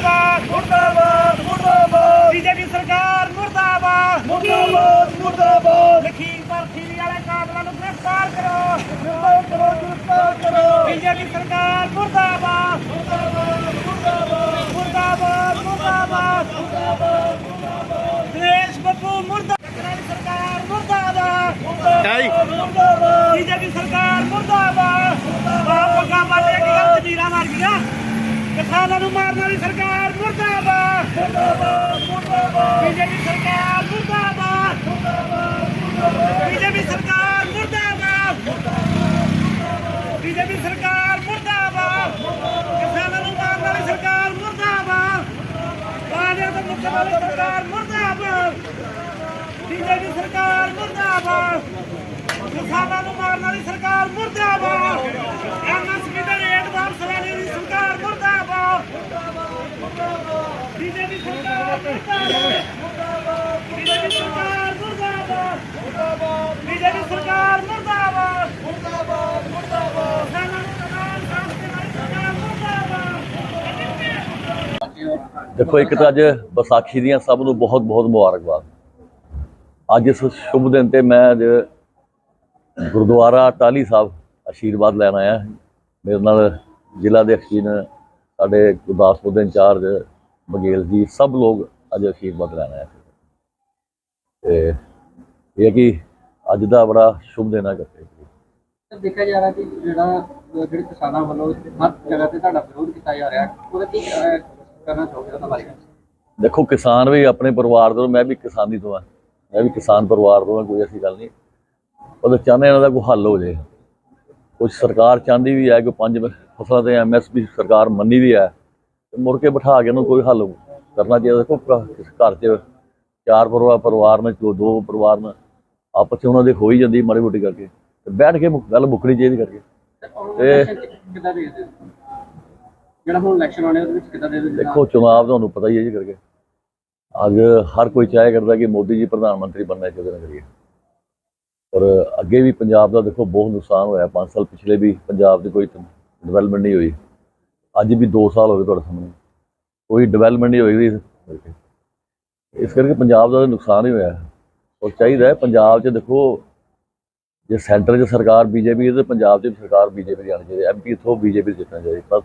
ਮੁਰਦਾਬਾਦ ਮੁਰਦਾਬਾਦ ਬੀਜੇਪੀ ਸਰਕਾਰ ਮੁਰਦਾਬਾਦ। ਮੁਰਦਾਬਾਦ ਮੁਰਦਾਬਾਦ। ਲਖੀਮਪੁਰ ਖੀਰੀ ਵਾਲੇ ਕਾਤਲਾਂ ਨੂੰ ਗ੍ਰਿਫਤਾਰ ਕਰੋ। ਕਰੋ ਗ੍ਰਿਫਤਾਰ ਕਰੋ। ਬੀਜੇਪੀ ਸਰਕਾਰ ਮੁਰਦਾਬਾਦ। ਕਿਸਾਨਾਂ ਨੂੰ ਮਾਰਨ ਵਾਲੀ ਸਰਕਾਰ, ਮੁਰਦਾਬਾਦ। ਬੀਜੇਪੀ ਸਰਕਾਰ, ਮੁਰਦਾਬਾਦ। ਬੀਜੇਪੀ ਸਰਕਾਰ, ਮੁਰਦਾਬਾਦ। ਬੀਜੇਪੀ ਸਰਕਾਰ, ਮੁਰਦਾਬਾਦ। ਕਿਸਾਨਾਂ ਨੂੰ ਮਾਰਨ ਵਾਲੀ ਸਰਕਾਰ, ਮੁਰਦਾਬਾਦ। ਬਾਣਿਆਂ ਤੋਂ ਮੁਕਤ ਵਾਲੀ ਸਰਕਾਰ, ਮੁਰਦਾਬਾਦ। ਬੀਜੇਪੀ ਸਰਕਾਰ, ਮੁਰਦਾਬਾਦ। ਕਿਸਾਨਾਂ ਨੂੰ ਮਾਰਨ ਵਾਲੀ ਸਰਕਾਰ, ਮੁਰਦਾਬਾਦ। ਐਮਐਸਪੀ ਦੇ ਰੇਟ ਵਾਪਸ ਲੈਣ ਦੀ ਸਰਕਾਰ ਮੁਰਦਾਬਾਦ ਬੀਜੇਪੀ ਸਰਕਾਰ ਮੁਰਦਾਬਾਦ ਬੀਜੇਪੀ ਸਰਕਾਰ ਮੁਰਦਾਬਾਦ ਬੀਜੇਪੀ ਸਰਕਾਰ ਮੁਰਦਾਬਾਦ ਮੁਰਦਾਬਾਦ ਮੁਰਦਾਬਾਦ ਕਿਸਾਨਾਂ ਨੂੰ ਕਿਸਾਨ ਸਾਥ ਦੇ ਨਾਲ ਸਰਕਾਰ ਮੁਰਦਾਬਾਦ ਦੇਖੋ, ਇੱਕ ਤਾਂ ਅੱਜ ਵਿਸਾਖੀ ਦੀਆਂ ਸਭ ਨੂੰ ਬਹੁਤ ਬਹੁਤ ਮੁਬਾਰਕਬਾਦ। ਅੱਜ ਇਸ ਸ਼ੁਭ ਦਿਨ ਤੇ ਮੈਂ ਅੱਜ ਗੁਰਦੁਆਰਾ ਟਾਲੀ ਸਾਹਿਬ ਆਸ਼ੀਰਵਾਦ ਲੈਣ ਆਇਆ ਮੇਰੇ ਨਾਲ ਜ਼ਿਲ੍ਹਾ ਦੇ ਅਖੀਨ ਸਾਡੇ ਗੁਰਦਾਸਪੁਰ ਦੇ ਇੰਚਾਰਜ ਬਗੇਲ ਜੀ, ਸਭ ਲੋਕ ਅੱਜ ਆਸ਼ੀਰਵਾਦ ਲੈਣ ਸੀ ਤੇ ਇਹ ਹੈ ਕਿ ਅੱਜ ਦਾ ਬੜਾ ਸ਼ੁਭ ਦਿਨ ਹੈ ਸਰ ਦੇਖਿਆ ਜਾ ਰਿਹਾ ਕਿ ਜਿਹੜਾ ਅਹ ਜਿਹੜੇ ਕਿਸਾਨਾਂ ਵੱਲੋਂ ਹਰ ਜਗ੍ਹਾ ਤੇ ਤੁਹਾਡਾ ਵਿਰੋਧ ਕੀਤਾ ਜਾ ਰਿਹਾ ਉਹਦਾ ਕੀ ਅਹ, ਕਰਨਾ ਚਾਹੋਗੇ ਉਹਦਾ ਬਾਰੇ? ਦੇਖੋ ਕਿਸਾਨ ਵੀ ਆਪਣੇ ਪਰਿਵਾਰ ਤੋਂ ਮੈਂ ਵੀ ਕਿਸਾਨੀ ਤੋਂ ਆ ਮੈਂ ਵੀ ਕਿਸਾਨ ਪਰਿਵਾਰ ਤੋਂ ਆ ਕੋਈ ਐਸੀ ਗੱਲ ਨਹੀਂ। ਉਹ ਤਾਂ ਚਾਹੁੰਦੇ ਇਹਨਾਂ ਦਾ ਕੋਈ ਹੱਲ ਹੋ ਜਾਏ। ਕੁਝ ਸਰਕਾਰ ਚਾਹੁੰਦੀ ਵੀ ਹੈ ਕਿ ਪੰਜ ਫਸਲਾਂ ਤੇ ਐਮਐਸਪੀ ਸਰਕਾਰ ਮੰਨੀ ਵੀ ਹੈ। ਮੁੜ ਕੇ ਬਿਠਾ ਕੇ ਇਹਨੂੰ ਕੋਈ ਹੱਲ ਕਰਨਾ ਚਾਹੀਦਾ। ਦੇਖੋ ਕ- ਕਿਸ ਘਰ 'ਚ ਚਾਰ ਪਰਿਵਾਰ ਪਰਿਵਾਰ ਨੇ ਦੋ ਦੋ ਪਰਿਵਾਰ ਨੇ ਆਪਸ 'ਚ ਉਹਨਾਂ ਦੇ ਹੋ ਹੀ ਜਾਂਦੀ ਮਾੜੀ ਮੋਟੀ ਕਰਕੇ। ਤੇ ਬੈਠ ਕੇ ਗੱਲ ਮੁੱਕਣੀ ਚਾਹੀਦੀ ਕਰਕੇ। ਤੇ ਕਿੱਦਾਂ ਦੇ ਦਿੰਦੇ ਜਿਹੜਾ ਹੁਣ ਇਲੈਕਸ਼ਨ ਆਣੇ ਉਹਦੇ ਵਿੱਚ ਕਿੱਦਾਂ ਦੇ ਦਿੰਦੇ ਦੇਖੋ ਚੁਣਾਵ ਤੁਹਾਨੂੰ ਪਤਾ ਹੀ ਹੈ ਜੀ ਕਰਕੇ। ਅੱਜ ਹਰ ਕੋਈ ਚਾਹੇ ਕਰਦਾ ਕਿ ਮੋਦੀ ਜੀ ਪ੍ਰਧਾਨ ਮੰਤਰੀ ਬਣਨਾ ਚਾਹੁੰਦੇ ਨੇ ਕਰੀਏ। ਪਰ ਅੱਗੇ ਵੀ ਪੰਜਾਬ ਦਾ ਦੇਖੋ ਬਹੁਤ ਨੁਕਸਾਨ ਹੋਇਆ। 5 ਸਾਲ ਪਿਛਲੇ ਵੀ ਪੰਜਾਬ ਦੀ ਕੋਈ ਡਿਵੈਲਪਮੈਂਟ ਨਹੀਂ ਹੋਈ। ਅੱਜ ਵੀ 2 ਸਾਲ ਹੋ ਗਏ ਤੁਹਾਡੇ ਸਾਹਮਣੇ। ਕੋਈ ਡਿਵੈਲਪਮੈਂਟ ਨਹੀਂ ਹੋਈ ਇਸ ਕਰਕੇ। ਪੰਜਾਬ ਦਾ ਨੁਕਸਾਨ ਹੀ ਹੋਇਆ। ਔਰ ਚਾਹੀਦਾ ਹੈ ਪੰਜਾਬ 'ਚ ਦੇਖੋ ਜੇ ਸੈਂਟਰ 'ਚ ਸਰਕਾਰ ਬੀਜੇਪੀ ਹੈ ਤੇ ਪੰਜਾਬ 'ਚ ਸਰਕਾਰ ਬੀਜੇਪੀ ਦੀ ਆਉਣੀ ਚਾਹੀਦੀ ਐਮਪੀ ਤੋਂ ਬੀਜੇਪੀ ਜਿੱਤਣਾ ਚਾਹੀਦਾ। ਤਾਂ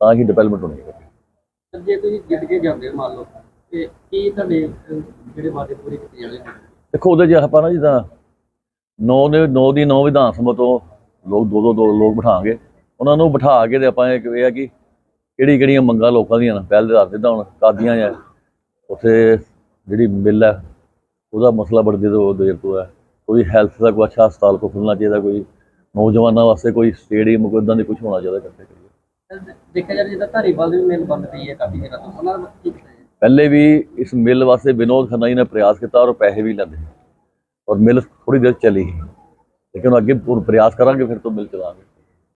ਤਾਂ ਹੀ ਡਿਵੈਲਪਮੈਂਟ ਹੋਣੀ ਹੈ। ਜੇ ਤੁਸੀਂ ਜਿੱਤ ਕੇ ਜਾਂਦੇ ਹੋ ਮੰਨ ਲਓ ਤੇ ਕੀ ਤੁਹਾਡੇ ਜਿਹੜੇ ਵਾਅਦੇ ਪੂਰੇ ਕੀਤੇ ਜਾਣੇ ਦੇਖੋ ਉਹਦੇ 'ਚ ਆਪਾਂ ਨਾ ਜਿੱਦਾਂ ਨੌ ਦੇ ਨੌ ਦੀ ਨੌ ਵਿਧਾਨ ਸਭਾ ਤੋਂ ਲੋਕ ਦੋ ਦੋ ਦੋ ਲੋਕ ਬਿਠਾਵਾਂਗੇ ਉਹਨਾਂ ਨੂੰ ਬਿਠਾ ਕੇ ਤੇ ਆਪਾਂ ਇਹ ਆ ਕਿ ਕਿਹੜੀ ਕਿਹੜੀਆਂ ਮੰਗਾਂ ਲੋਕਾਂ ਦੀਆਂ ਨੇ ਪਹਿਲ ਦੇ ਆਧਾਰ ਤੇ ਹੁਣ ਕਾਦੀਆਂ ਆ। ਉੱਥੇ ਜਿਹੜੀ ਮਿਲ ਹੈ ਉਹਦਾ ਮਸਲਾ ਬੜੇ ਦੇਰ ਤੋਂ ਦੇਰ ਤੋਂ ਹੈ। ਕੋਈ ਹੈਲਥ ਦਾ ਕੋਈ ਅੱਛਾ ਹਸਪਤਾਲ ਕੋ ਖੁੱਲਣਾ ਚਾਹੀਦਾ ਕੋਈ ਨੌਜਵਾਨਾਂ ਵਾਸਤੇ ਕੋਈ ਸਟੇਡੀਅਮ ਕੋਈ ਇਦਾਂ ਦੀ ਕੁਝ ਹੋਣਾ ਚਾਹੀਦਾ ਕਰਦੇ ਕਰੀਏ। ਦੇਖਿਆ ਜਾ ਰਿਹਾ ਜਿੱਦਾਂ ਧਾਰੀਵਾਲ ਦੀ ਮਿਲ ਬੰਦ ਪਈ ਹੈ ਕਾਫੀ ਜਗ੍ਹਾ ਤੋਂ ਉਹਨਾਂ ਦਾ ਕੀ ਪਹਿਲੇ ਵੀ ਇਸ ਮਿਲ ਵਾਸਤੇ ਵਿਨੋਦ ਖੰਨਾ ਜੀ ਨੇ ਪ੍ਰਯਾਸ ਕੀਤਾ ਔਰ ਪੈਸੇ ਵੀ ਲੈਂਦੇ ਔਰ ਮਿਲ ਥੋੜੀ ਦੇਰ ਚੱਲੀ ਲੇਕਿਨ ਅੱਗੇ ਪੂਰ ਪ੍ਰਯਾਸ ਕਰਾਂਗੇ ਫਿਰ ਤੋਂ ਮਿਲ ਚਲਾਵਾਂਗੇ।